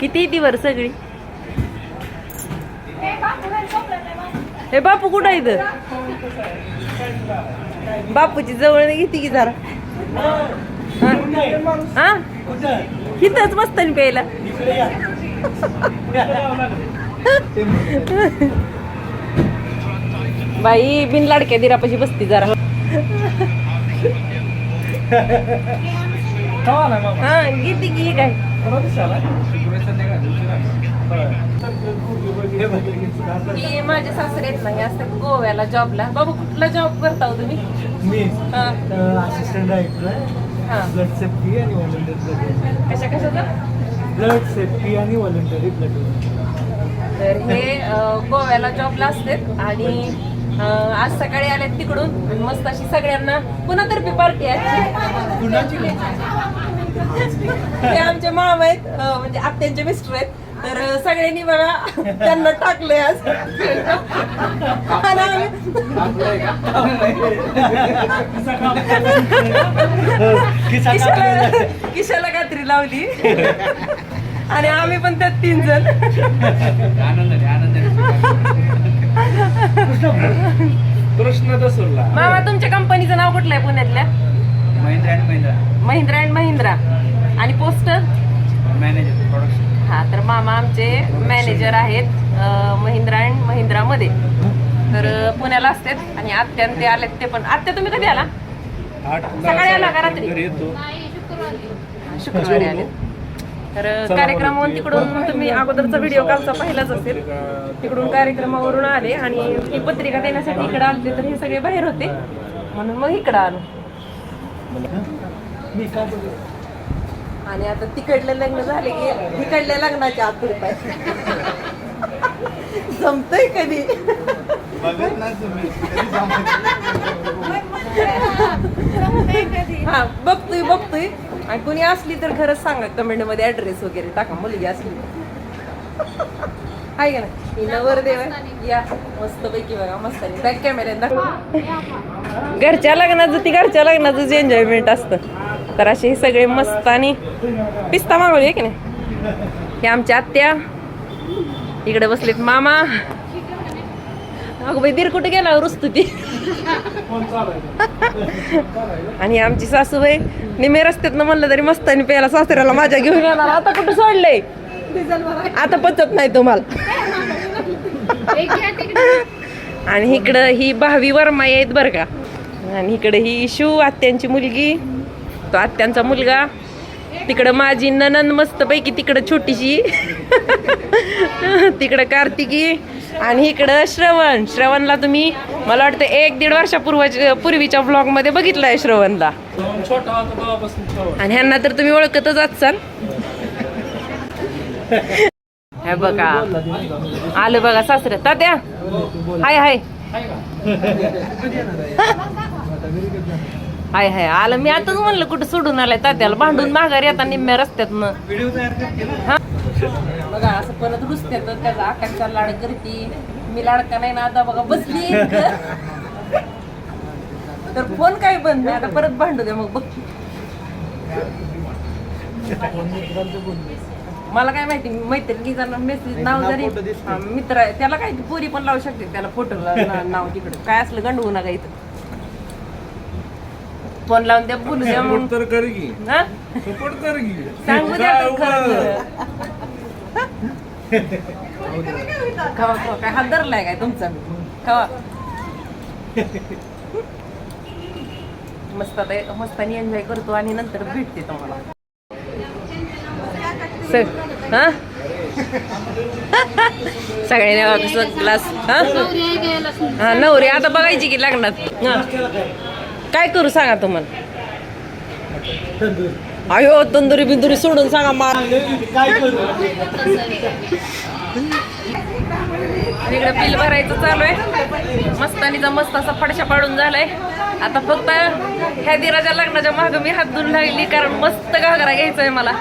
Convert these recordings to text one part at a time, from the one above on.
किती ती वर सगळी? हे बापू कुठं आहे इथं? बापूची जवळ घेते की जरा. हा? हा? इथंच मस्त प्यायला. बाई बिन लाडक्या दिरापाशी बसती जरा. हा किती की काय? की माझे सासरे आहेत ना हे असतात गोव्याला जॉबला बाबू कुठला जॉब करता हो तुम्ही? मी हा. असिस्टंट डायरेक्टर ब्लड सेफ्टी आणि व्हॉलंटरी कशा कशाचा? ब्लड सेफ्टी आणि व्हॉलंटरी ब्लड तर हे गोव्याला जॉबला असतात आणि आज सकाळी आलेत तिकडून. मस्त अशी सगळ्यांना पुन्हा तर्फे पार्टी आहे ते आमचे मामा आहेत म्हणजे आत्यांचे मिस्टर आहेत. तर सगळ्यांनी बघा त्यांना टाकलंय आज. किशाला किशाला कात्री लावली. आणि आम्ही पण त्यात तीन जण कृष्ण दसुरला. मामा तुमच्या कंपनीचं नाव कुठलं आहे पुण्यातल्या? महिंद्रा अँड महिंद्रा. महिंद्रा अँड महिंद्रा. आणि पोस्टर? मॅनेजर प्रोडक्शन हा तर मामा आमचे मॅनेजर आहेत महिंद्रा अँड महिंद्रामध्ये. तर पुण्याला असतात आणि आत्यान ते आलेत ते पण. आत्या तुम्ही कधी आला? सकाळी आला का रात्री? शुक्रवारी आले. तर कार्यक्रमावरून तिकडून तुम्ही अगोदरचा व्हिडिओ कालचा पहिलाच असेल. तिकडून कार्यक्रमावरून आले आणि ही पत्रिका देण्यासाठी इकडे आले तर हे सगळे बाहेर होते. म्हणून मग इकडं आलो. मी काय बोलू आणि आता तिकडलं लग्न झाले की तिकडल्या लग्नाच्या आत रुपये जमतय कधी? हा बघतोय बघतोय. आणि कोणी असली तर खरंच सांगा कमेंटमध्ये ऍड्रेस वगैरे टाका. मुलगी असली. आहे का ना ही नवरदेव आहे. या मस्त पैकी बघा मस्त बॅक कॅमेऱ्यात दाखवा. घरच्या लग्नाचं ती घरच्या लग्नाचं एन्जॉयमेंट असतं. तर असे हे सगळे मस्त आणि पिस्ता मागवली की नाही? हे आमच्या आत्या. इकडे बसलेत मामा. अगं बाई दीर कुठे गेला? रुस्तुती आणि आमची सासूबाई निमे न म्हणलं तरी मस्त आणि प्यायला सासऱ्याला माझ्या घेऊन येणार. आता कुठं सोडलंय? आता पचत नाही तुम्हाला. आणि इकडं ही भावी वर्मा आहेत बरं का. आणि इकडं ही इशू आत्यांची मुलगी. तो आत्यांचा मुलगा तिकडं माझी ननंद मस्तपैकी तिकडं छोटीशी. तिकडं कार्तिकी आणि इकडं श्रवण. श्रवणला तुम्ही मला वाटतं एक दीड वर्षापूर्वाच्या पूर्वीच्या ब्लॉगमध्ये श्रवणला. होता तेव्हापासून तो. आणि ह्यांना तर तुम्ही ओळखतच असाल. हे बघा. आलं बघा सासरे. तात्या हाय हाय. हाय हाय आलं. मी आताच म्हणलं कुठं सोडून आलाय तात्याला. भांडून माघारी आता निम्म्या रस्त्यातनं. व्हिडिओ तयार केला हा? बघा असं परत रुसत्यात त्याचा आकाशचा लाड करते. मी लाडका नाही ना आता बघा बसली. तर फोन काय बंद नाही आता परत भांडू द्या मग बघ मला काय माहिती मैत्रिणीचा मेसेज नाव जरी. हा, मित्र आहे त्याला काय ती पुरी पण लावू शकते त्याला फोटो नाव तिकडे. काय असलं गंडवू नका इथं. फोन लावून द्या बोलू द्या मग. सपोर्ट तर कर की. हा? सपोर्ट कर की. सांगू द्या खरं. खवा खवा काय हात धरलाय काय तुमचा? खवा. मस्त आता मस्तानी एन्जॉय करतो आणि नंतर भेटते तुम्हाला. स- हा? सगळ्यांनी बघा कसं ग्लास हा? हा नवरी आता बघायची की लग्नात. हा. काय करू सांगा तुम्हाला? अयो तंदुरी बिंदुरी सोडून सांगा मा काय करू इकडे बिल भरायचं चालू आहे. मस्तानीचा मस्त असा फडशा पाडून झालाय. आता फक्त ह्या दिराच्या लग्नाच्या माग मी हात धुवून लागली कारण मस्त घागरा घ्यायचा आहे मला.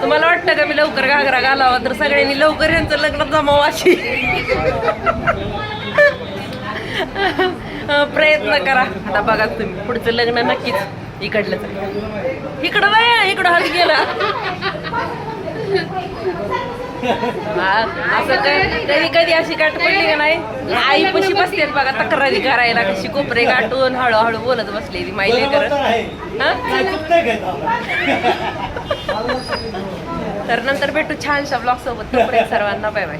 तुम्हाला वाटतं का मी लवकर घागरा घालावा? तर सगळ्यांनी लवकर यांचं लग्न जमावं अशी. प्रयत्न करा. आता बघा तुम्ही. पुढचं लग्न नक्कीच इकडलं इकडं नाही इकडं हात गेला. असं क- कधी कधी अशी गाठ पडली का नाही? आई पशी बसते बघा तक्रारी करायला कशी कोपरे गाठून हळूहळू बोलत बसलेली बरोबर करत तर. हा? काय काय नंतर भेटू छानशा ब्लॉग सोबत. तोपर्यंत सर्वांना बाय बाय.